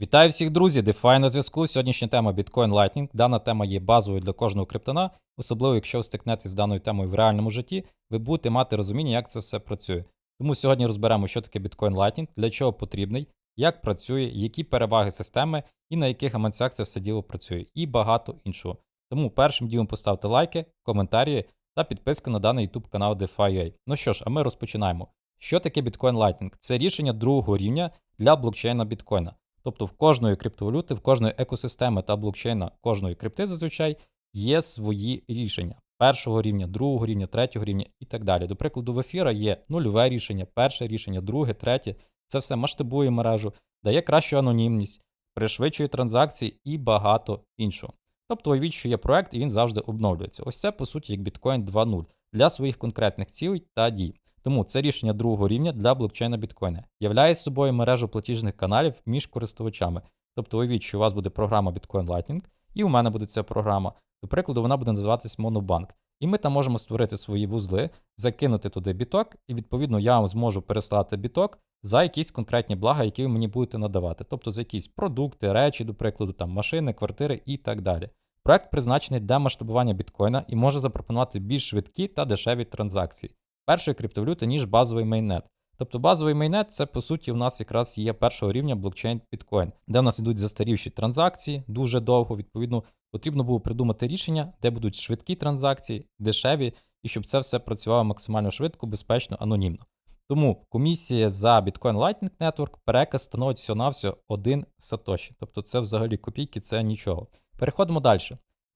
Вітаю всіх, друзі! DeFi на зв'язку. Сьогоднішня тема Bitcoin Lightning. Дана тема є базовою для кожного криптона, особливо якщо ви стикнетесь з даною темою в реальному житті, ви будете мати розуміння, як це все працює. Тому сьогодні розберемо, що таке Bitcoin Lightning, для чого потрібний, як працює, які переваги системи і на яких гаманцях це все діло працює, і багато іншого. Тому першим ділом поставте лайки, коментарі та підписку на даний YouTube канал DeFi.ua. Ну що ж, а ми розпочинаємо. Що таке Bitcoin Lightning? Це рішення другого рівня для блокчейна біткоїна. Тобто в кожної криптовалюти, в кожної екосистеми та блокчейна кожної крипти зазвичай є свої рішення першого рівня, другого рівня, третього рівня і так далі. До прикладу, в ефіра є нульове рішення, перше рішення, друге, третє. Це все масштабує мережу, дає кращу анонімність, пришвидшує транзакції і багато іншого. Тобто, уявіть, що є проект і він завжди обновлюється. Ось це, по суті, як Bitcoin 2.0 для своїх конкретних цілей та дій. Тому це рішення другого рівня для блокчейна біткоїна являє собою мережу платіжних каналів між користувачами. Тобто уявіть, що у вас буде програма Bitcoin Lightning, і у мене буде ця програма. До прикладу, вона буде називатись Monobank. І ми там можемо створити свої вузли, закинути туди біток, і відповідно я вам зможу переслати біток за якісь конкретні блага, які ви мені будете надавати. Тобто за якісь продукти, речі, до прикладу, там машини, квартири і так далі. Проект призначений для масштабування біткоїна і може запропонувати більш швидкі та дешеві транзакції першої криптовалюти, ніж базовий мейнет. Тобто базовий мейнет це по суті в нас якраз є першого рівня блокчейн біткоін, де в нас ідуть застарівші транзакції дуже довго. Відповідно, потрібно було придумати рішення, де будуть швидкі транзакції, дешеві, і щоб це все працювало максимально швидко, безпечно, анонімно. Тому комісія за Bitcoin Lightning Network переказ становить всього-навсього 1 сатоші. Тобто це взагалі копійки, це нічого. Переходимо далі.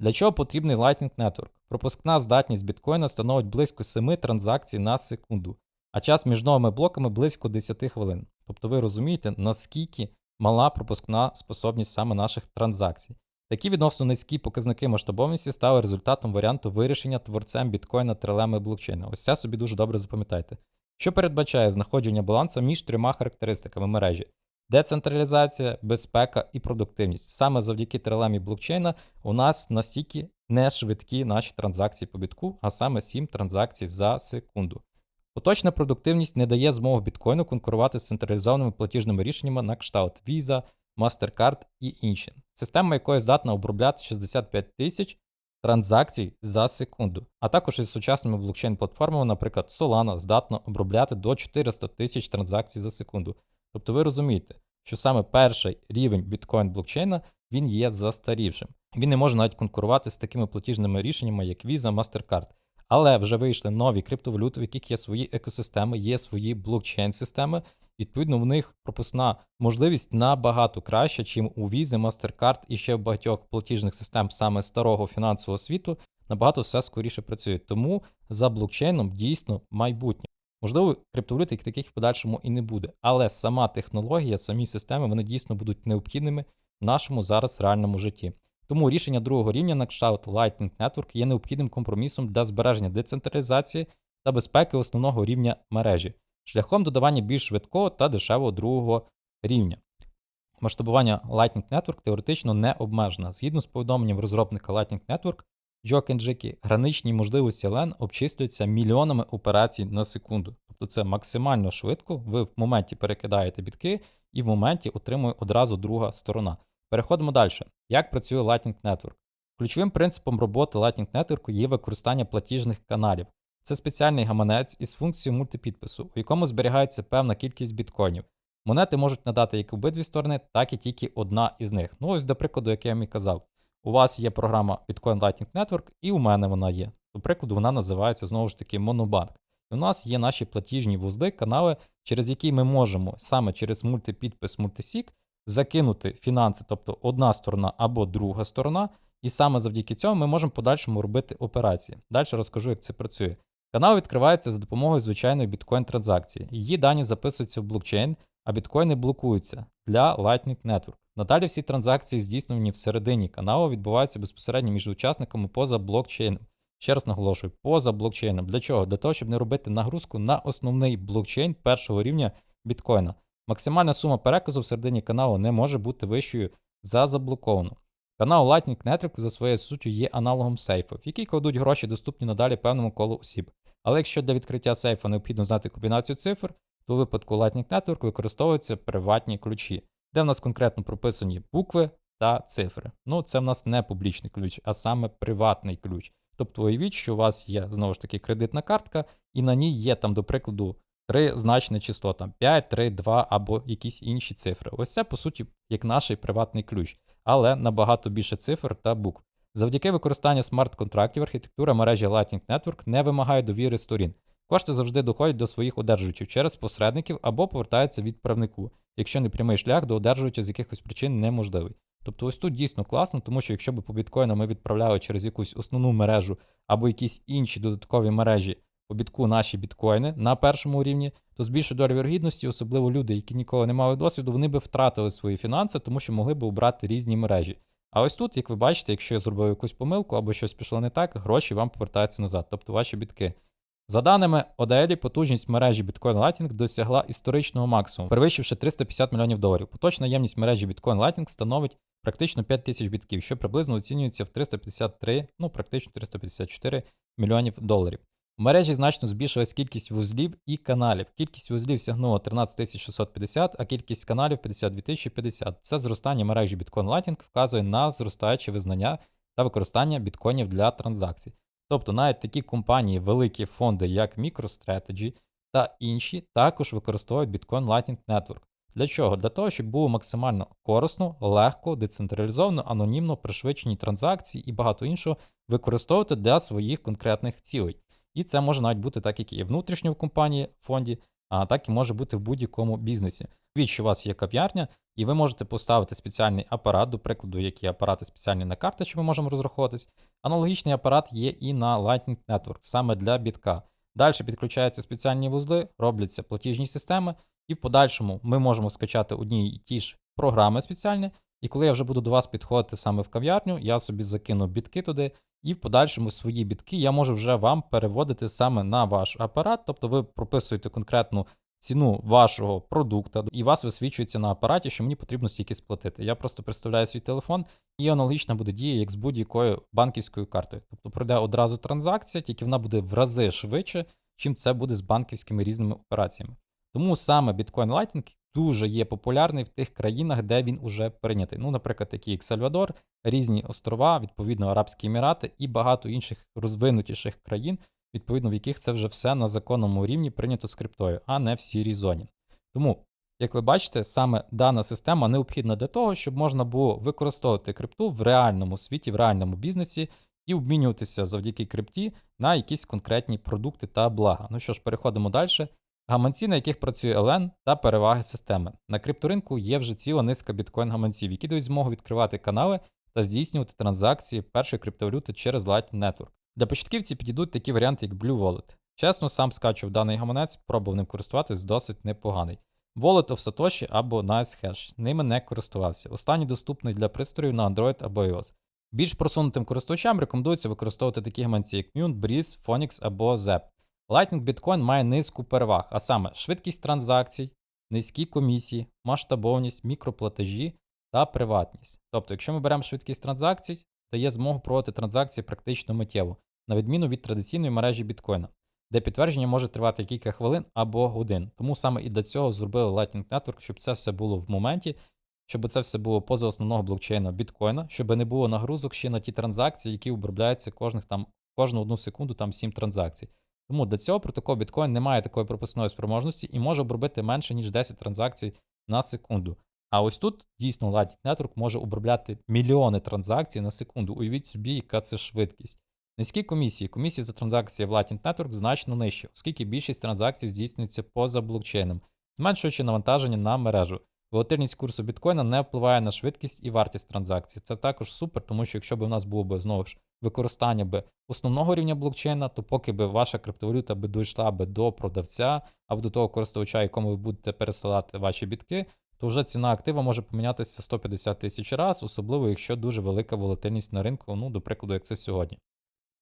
Для чого потрібний Lightning Network? Пропускна здатність біткоїна становить близько 7 транзакцій на секунду, а час між новими блоками близько 10 хвилин. Тобто ви розумієте, наскільки мала пропускна способність саме наших транзакцій. Такі відносно низькі показники масштабовності стали результатом варіанту вирішення творцем біткоїна трилеми блокчейна. Ось це собі дуже добре запам'ятайте. Що передбачає знаходження балансу між трьома характеристиками мережі: децентралізація, безпека і продуктивність. Саме завдяки трилемі блокчейна у нас настільки не швидкі наші транзакції по бітку, а саме 7 транзакцій за секунду. Поточна продуктивність не дає змогу біткоїну конкурувати з централізованими платіжними рішеннями на кшталт Visa, MasterCard і інші. Система якої здатна обробляти 65 тисяч транзакцій за секунду. А також із сучасними блокчейн-платформами, наприклад, Solana, здатна обробляти до 400 тисяч транзакцій за секунду. Тобто ви розумієте, що саме перший рівень біткоін блокчейна він є застарівшим. Він не може навіть конкурувати з такими платіжними рішеннями, як Visa, MasterCard. Але вже вийшли нові криптовалюти, в яких є свої екосистеми, є свої блокчейн-системи. Відповідно, в них пропускна можливість набагато краща, чим у Visa, MasterCard і ще в багатьох платіжних систем саме старого фінансового світу. Набагато все скоріше працює. Тому за блокчейном дійсно майбутнє. Можливо, криптовалют як таких в подальшому і не буде, але сама технологія, самі системи вони дійсно будуть необхідними в нашому зараз реальному житті. Тому рішення другого рівня на кшталт Lightning Network є необхідним компромісом для збереження децентралізації та безпеки основного рівня мережі, шляхом додавання більш швидкого та дешевого другого рівня. Масштабування Lightning Network теоретично не обмежено. Згідно з повідомленням розробника Lightning Network, Джо Кенджикі, граничні можливості LAN обчислюються мільйонами операцій на секунду. Тобто це максимально швидко. Ви в моменті перекидаєте бітки і в моменті отримує одразу друга сторона. Переходимо далі. Як працює Lightning Network? Ключовим принципом роботи Lightning Network є використання платіжних каналів. Це спеціальний гаманець із функцією мультипідпису, у якому зберігається певна кількість біткоїнів. Монети можуть надати як обидві сторони, так і тільки одна із них. Ну ось, до прикладу, як я вам і казав, у вас є програма Bitcoin Lightning Network, і у мене вона є. До прикладу, вона називається знову ж таки Monobank. І у нас є наші платіжні вузли, канали, через які ми можемо саме через мультипідпис мультисік закинути фінанси, тобто одна сторона або друга сторона, і саме завдяки цьому ми можемо подальшому робити операції. Далі розкажу, як це працює. Канал відкривається за допомогою звичайної біткоін-транзакції. Її дані записуються в блокчейн, а біткоїни блокуються для Lightning Network. Надалі всі транзакції, здійснені всередині каналу, відбуваються безпосередньо між учасниками поза блокчейном. Ще раз наголошую, поза блокчейном. Для чого? Для того, щоб не робити нагрузку на основний блокчейн першого рівня біткоїна. Максимальна сума переказу всередині каналу не може бути вищою за заблоковану. Канал Lightning Network за своєю суттю є аналогом сейфу, в який кладуть гроші доступні надалі певному колу осіб. Але якщо для відкриття сейфа необхідно знати комбінацію цифр, то у випадку Lightning Network використовуються приватні ключі. Де в нас конкретно прописані букви та цифри. Ну, це в нас не публічний ключ, а саме приватний ключ. Тобто уявіть, що у вас є знову ж таки кредитна картка, і на ній є там, до прикладу, три значне число, там 5, 3, 2 або якісь інші цифри. Ось це, по суті, як наш приватний ключ, але набагато більше цифр та букв. Завдяки використанню смарт-контрактів архітектура мережі Lightning Network не вимагає довіри сторін. Кошти завжди доходять до своїх одержувачів через посередників або повертаються відправнику, якщо непрямий шлях до одержувача з якихось причин неможливий. Тобто ось тут дійсно класно, тому що якщо б по біткоїну ми відправляли через якусь основну мережу або якісь інші додаткові мережі по бітку наші біткоїни на першому рівні, то з більшою долею вірогідності, особливо люди, які ніколи не мали досвіду, вони би втратили свої фінанси, тому що могли б обрати різні мережі. А ось тут, як ви бачите, якщо я зробив якусь помилку або щось пішло не так, гроші вам повертаються назад, тобто ваші бітки. За даними ODL, потужність мережі Bitcoin Lightning досягла історичного максимуму, перевищивши 350 мільйонів доларів. Поточна ємність мережі Bitcoin Lightning становить практично 5 тисяч бітків, що приблизно оцінюється в 353, ну практично 354 мільйонів доларів. В мережі значно збільшилась кількість вузлів і каналів. Кількість вузлів сягнула 13 650, а кількість каналів 52 050. Це зростання мережі Bitcoin Lightning вказує на зростаюче визнання та використання біткоїнів для транзакцій. Тобто навіть такі компанії, великі фонди, як MicroStrategy та інші, також використовують Bitcoin Lightning Network. Для чого? Для того, щоб було максимально корисно, легко, децентралізовано, анонімно, пришвидшені транзакції і багато іншого використовувати для своїх конкретних цілей. І це може навіть бути так, як і внутрішньо в компанії фонді, а так і може бути в будь-якому бізнесі. Від що у вас є кав'ярня, і ви можете поставити спеціальний апарат, до прикладу, які апарати спеціальні на карти, що ми можемо розраховуватись. Аналогічний апарат є і на Lightning Network, саме для бітка. Далі підключаються спеціальні вузли, робляться платіжні системи, і в подальшому ми можемо скачати одні і ті ж програми спеціальні. І коли я вже буду до вас підходити саме в кав'ярню, я собі закину бітки туди, і в подальшому свої бітки я можу вже вам переводити саме на ваш апарат. Тобто ви прописуєте конкретну ціну вашого продукту, і вас висвічується на апараті, що мені потрібно стільки сплатити. Я просто представляю свій телефон, і аналогічна буде дія, як з будь-якою банківською картою. Тобто пройде одразу транзакція, тільки вона буде в рази швидше, чим це буде з банківськими різними операціями. Тому саме Bitcoin Lightning дуже є популярний в тих країнах, де він уже прийнятий. Ну, наприклад, такі як Сальвадор, різні острова, відповідно, Арабські Емірати і багато інших розвинутіших країн, відповідно, в яких це вже все на законному рівні прийнято з криптою, а не в сірій зоні. Тому, як ви бачите, саме дана система необхідна для того, щоб можна було використовувати крипту в реальному світі, в реальному бізнесі і обмінюватися завдяки крипті на якісь конкретні продукти та блага. Ну що ж, переходимо далі. Гаманці, на яких працює LN та переваги системи. На крипторинку є вже ціла низка біткоін-гаманців, які дають змогу відкривати канали та здійснювати транзакції першої криптовалюти через Lightning Network. Для початківців підійдуть такі варіанти, як Blue Wallet. Чесно, сам скачував даний гаманець, пробував ним користуватись досить непоганий. Wallet of Satoshi або NiceHash. Ними не користувався. Останній доступний для пристроїв на Android або iOS. Більш просунутим користувачам рекомендується використовувати такі гаманці, як Munt, Breeze, Phoenix або Zep. Lightning Bitcoin має низку переваг, а саме швидкість транзакцій, низькі комісії, масштабовність, мікроплатежі та приватність. Тобто, якщо ми беремо швидкість транзакцій, дає змогу проводити транзакції практично миттєво, на відміну від традиційної мережі біткоїна, де підтвердження може тривати кілька хвилин або годин. Тому саме і для цього зробили Lightning Network, щоб це все було в моменті, щоб це все було поза основного блокчейна біткоїна, щоб не було нагрузок ще на ті транзакції, які обробляються кожних там кожну одну секунду, там 7 транзакцій. Тому до цього протокол Bitcoin не має такої пропускної спроможності і може обробити менше, ніж 10 транзакцій на секунду. А ось тут дійсно Lightning Network може обробляти мільйони транзакцій на секунду. Уявіть собі, яка це швидкість. Низькі комісії. Комісії за транзакції в Lightning Network значно нижчі, оскільки більшість транзакцій здійснюється поза блокчейном, зменшуючи навантаження на мережу. Волатильність курсу біткоїна не впливає на швидкість і вартість транзакцій. Це також супер, тому що якщо б у нас було б знову ж використання би основного рівня блокчейна, то поки би ваша криптовалюта би дійшла би до продавця або до того користувача, якому ви будете пересилати ваші бітки, то вже ціна актива може помінятися 150 тисяч разів, особливо якщо дуже велика волатильність на ринку, ну, до прикладу, як це сьогодні.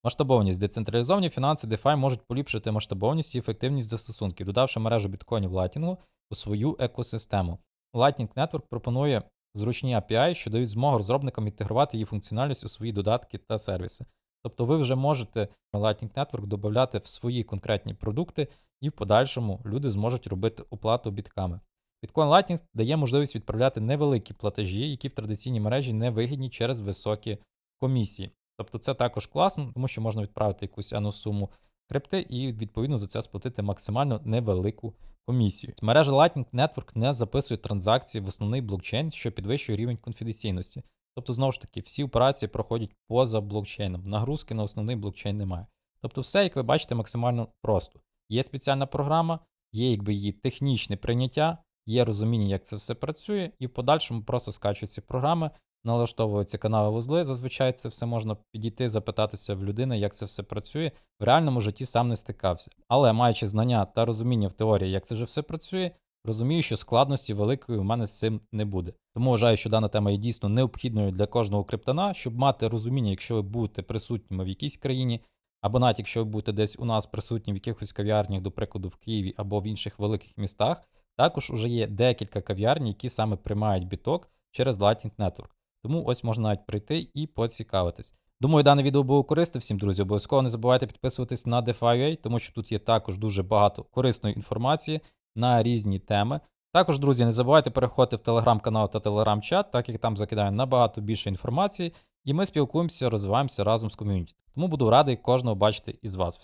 Масштабовність. Децентралізовані фінанси DeFi можуть поліпшити масштабовність і ефективність застосунків, додавши мережу біткоїнів Lightning у свою екосистему. Lightning Network пропонує зручні API, що дають змогу розробникам інтегрувати її функціональність у свої додатки та сервіси. Тобто ви вже можете Lightning Network додати в свої конкретні продукти, і в подальшому люди зможуть робити оплату бітками. Bitcoin Lightning дає можливість відправляти невеликі платежі, які в традиційній мережі не вигідні через високі комісії. Тобто це також класно, тому що можна відправити якусь ану суму крипти і відповідно за це сплатити максимально невелику комісію. Мережа Lightning Network не записує транзакції в основний блокчейн, що підвищує рівень конфіденційності. Тобто, знову ж таки, всі операції проходять поза блокчейном. Нагрузки на основний блокчейн немає. Тобто, все, як ви бачите, максимально просто. Є спеціальна програма, є якби її технічне прийняття, є розуміння, як це все працює, і в подальшому просто скачуються програми, налаштовуються канали вузли. Зазвичай це все можна підійти, запитатися в людини, як це все працює. В реальному житті сам не стикався. Але маючи знання та розуміння в теорії, як це вже все працює, розумію, що складності великої у мене з цим не буде. Тому вважаю, що дана тема є дійсно необхідною для кожного криптона, щоб мати розуміння, якщо ви будете присутніми в якійсь країні, або навіть якщо ви будете десь у нас присутні в якихось кав'ярнях, до прикладу, в Києві або в інших великих містах, також уже є декілька кав'ярень, які саме приймають біток через Lightning Network. Тому ось можна навіть прийти і поцікавитись. Думаю, дане відео було корисне всім, друзі. Обов'язково не забувайте підписуватись на DeFi.ua, тому що тут є також дуже багато корисної інформації на різні теми. Також, друзі, не забувайте переходити в телеграм-канал та телеграм-чат, так як там закидаю набагато більше інформації, і ми спілкуємося, розвиваємося разом з ком'юніті. Тому буду радий кожного бачити із вас.